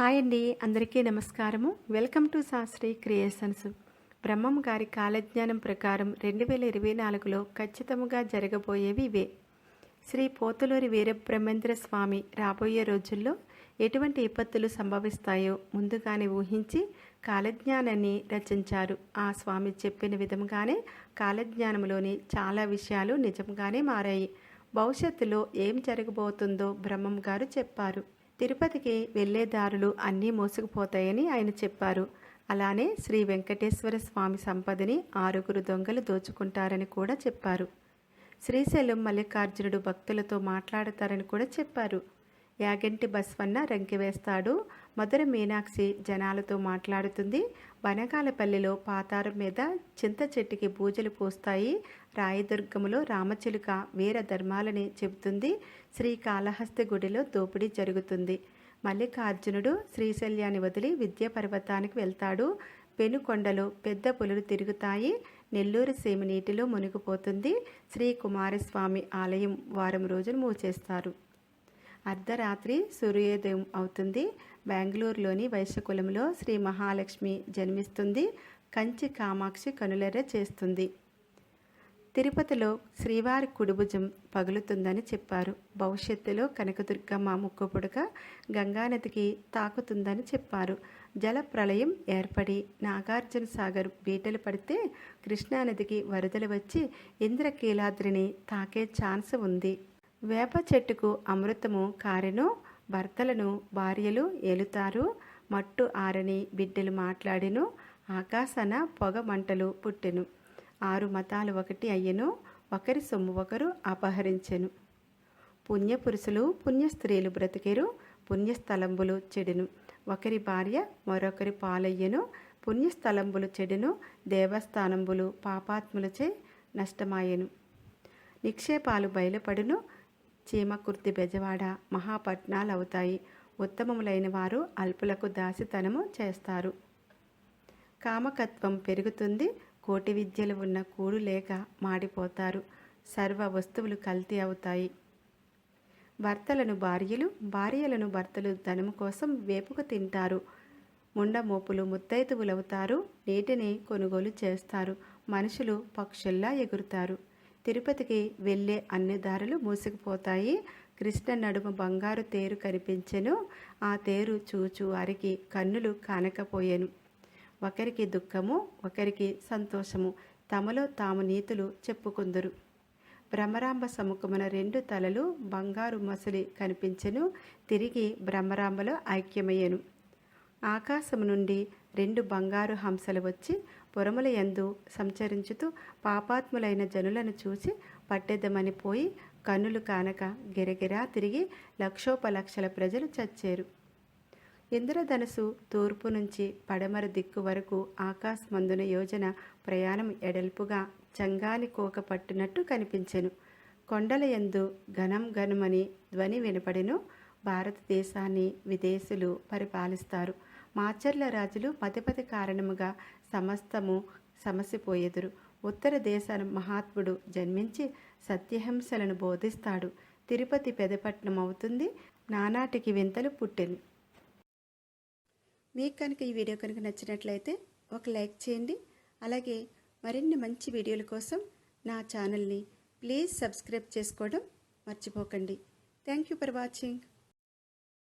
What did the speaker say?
Hi అండి అందరికీ నమస్కారము. Welcome to Shastri creations. Brahmam గారి కాలజ్ఞానం ప్రకారం రెండు వేల ఇరవై నాలుగులో ఖచ్చితంగా జరగబోయేవి ఇవే. శ్రీ పోతులూరి వీరబ్రహ్మేంద్ర స్వామి రాబోయే రోజుల్లో ఎటువంటి విపత్తులు సంభవిస్తాయో ముందుగానే ఊహించి కాలజ్ఞానాన్ని రచించారు. ఆ స్వామి చెప్పిన విధంగానే కాలజ్ఞానంలోని చాలా విషయాలు నిజంగానే మారాయి. భవిష్యత్తులో ఏం జరగబోతుందో బ్రహ్మం గారు చెప్పారు. తిరుపతికి వెళ్ళే దారులు అన్నీ మోసుకుపోతాయని ఆయన చెప్పారు. అలానే శ్రీ వెంకటేశ్వర స్వామి సంపదని ఆరుగురు దొంగలు దోచుకుంటారని కూడా చెప్పారు. శ్రీశైలం మల్లికార్జునుడు భక్తులతో మాట్లాడతారని కూడా చెప్పారు. యాగంటి బస్వన్న రంకివేస్తాడు. మధుర మీనాక్షి జనాలతో మాట్లాడుతుంది. బనగాలపల్లిలో పాతారం మీద చింత చెట్టుకి పూజలు పూస్తాయి. రాయదుర్గములో రామచిలుక వీర ధర్మాలని చెబుతుంది. శ్రీకాళహస్తి గుడిలో దోపిడీ జరుగుతుంది. మల్లికార్జునుడు శ్రీశల్యాన్ని వదిలి విద్యా పర్వతానికి వెళ్తాడు. పెనుకొండలో పెద్ద పులులు తిరుగుతాయి. నెల్లూరు సీమ నీటిలో మునిగిపోతుంది. శ్రీ కుమారస్వామి ఆలయం వారం రోజులు మూచేస్తారు అర్ధరాత్రి సూర్యోదయం అవుతుంది. బెంగళూరులోని వైశ్యకులంలో శ్రీ మహాలక్ష్మి జన్మిస్తుంది. కంచి కామాక్షి కనులెర్ర చేస్తుంది. తిరుపతిలో శ్రీవారి కుడిభుజం పగులుతుందని చెప్పారు. భవిష్యత్తులో కనకదుర్గమ్మ ముక్కుపుడక గంగానదికి తాకుతుందని చెప్పారు. జల ప్రళయం ఏర్పడి నాగార్జున సాగర్ బీటలు పడితే కృష్ణానదికి వరదలు వచ్చి ఇంద్రకీలాద్రిని తాకే ఛాన్స్ ఉంది. వేప చెట్టుకు అమృతము కారెను భర్తలను భార్యలు ఏలుతారు. మట్టు ఆరని బిడ్డలు మాట్లాడెను ఆకాశన పొగ మంటలు పుట్టెను. ఆరు మతాలు ఒకటి అయ్యెను ఒకరి సొమ్ము ఒకరు అపహరించెను. పుణ్యపురుషులు పుణ్య స్త్రీలు బ్రతికెరు పుణ్యస్థలంబులు చెడును. ఒకరి భార్య మరొకరి పాలయ్యెను పుణ్యస్థలంబులు చెడును దేవస్థానంబులు పాపాత్ములచే నష్టమాయెను. నిక్షేపాలు బయలుపడును చీమకుర్తి బెజవాడ మహాపట్నాలు అవుతాయి ఉత్తమములైన వారు అల్పులకు దాసితనము చేస్తారు. కామకత్వం పెరుగుతుంది కోటి విద్యలు ఉన్న కూడు లేక మాడిపోతారు. సర్వ వస్తువులు కల్తీ అవుతాయి. భర్తలను భార్యలు భార్యలను భర్తలు ధనము కోసం వేపుకు తింటారు. ముండమోపులు ముత్తైతువులవుతారు నీటిని కొనుగోలు చేస్తారు. మనుషులు పక్షుల్లా ఎగురుతారు. తిరుపతికి వెళ్ళే అన్ని దారులు మూసుకుపోతాయి. కృష్ణ నడుమ బంగారు తేరు కనిపించెను. ఆ తేరు చూచు వారికి కన్నులు కానకపోయెను. ఒకరికి దుఃఖము ఒకరికి సంతోషము. తమలో తాము నీతులు చెప్పుకుందరు. బ్రహ్మరాంబ సముఖమున రెండు తలలు బంగారు మసలి కనిపించెను. తిరిగి బ్రహ్మరాంబలో ఐక్యమయ్యను. ఆకాశము నుండి రెండు బంగారు హంసలు వచ్చి పొరముల యందు సంచరించుతూ పాపాత్ములైన జనులను చూసి పట్టెదమని పోయి కన్నులు కానక గిరగిరా తిరిగి లక్షోపలక్షల ప్రజలు చచ్చారు. ఇంద్రధనుసు తూర్పు నుంచి పడమర దిక్కు వరకు ఆకాశమందున యోజన ప్రయాణం ఎడల్పుగా చంగాని కోక పట్టినట్టు కనిపించెను. కొండల యందు ఘనం ఘనమని ధ్వని వినపడెను. భారతదేశాన్ని విదేశులు పరిపాలిస్తారు. మాచర్ల రాజులు మతిపతి కారణముగా సమస్తము సమసిపోయెదురు. ఉత్తర దేశాల మహాత్ముడు జన్మించి సత్యహింసలను బోధిస్తాడు. తిరుపతి పెదపట్నం అవుతుంది. నానాటికి వింతలు పుట్టింది. మీకు కనుక ఈ వీడియో కనుక నచ్చినట్లయితే ఒక లైక్ చేయండి. అలాగే మరిన్ని మంచి వీడియోల కోసం నా ఛానల్ని ప్లీజ్ సబ్స్క్రైబ్ చేసుకోవడం మర్చిపోకండి. Thank you for watching.